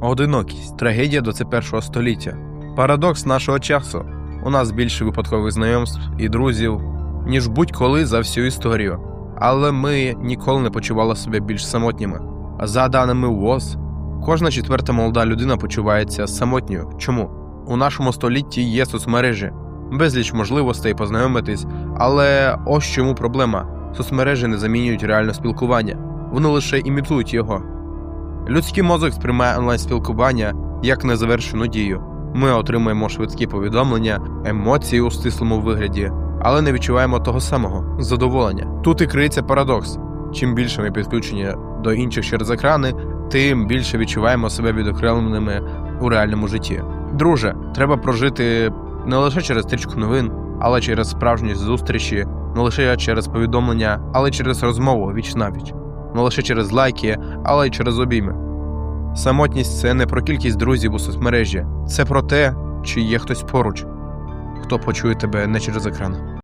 Одинокість трагедія 21 століття. Парадокс нашого часу. У нас більше випадкових знайомств і друзів, ніж будь-коли за всю історію. Але ми ніколи не почували себе більш самотніми. За даними ВОЗ, кожна четверта молода людина почувається самотньою. Чому? У нашому столітті є соцмережі, безліч можливостей познайомитись, але ось чому проблема: соцмережі не замінюють реальне спілкування, вони лише імітують його. Людський мозок сприймає онлайн-спілкування як незавершену дію. Ми отримуємо швидкі повідомлення, емоції у стислому вигляді, але не відчуваємо того самого задоволення. Тут і криється парадокс. Чим більше ми підключені до інших через екрани, тим більше відчуваємо себе відокремленими у реальному житті. Друже, треба прожити не лише через стрічку новин, але через справжні зустрічі, не лише через повідомлення, але через розмову віч навіч, не лише через лайки, але й через обійми. Самотність це не про кількість друзів у соцмережі, це про те, чи є хтось поруч, хто почує тебе не через екран.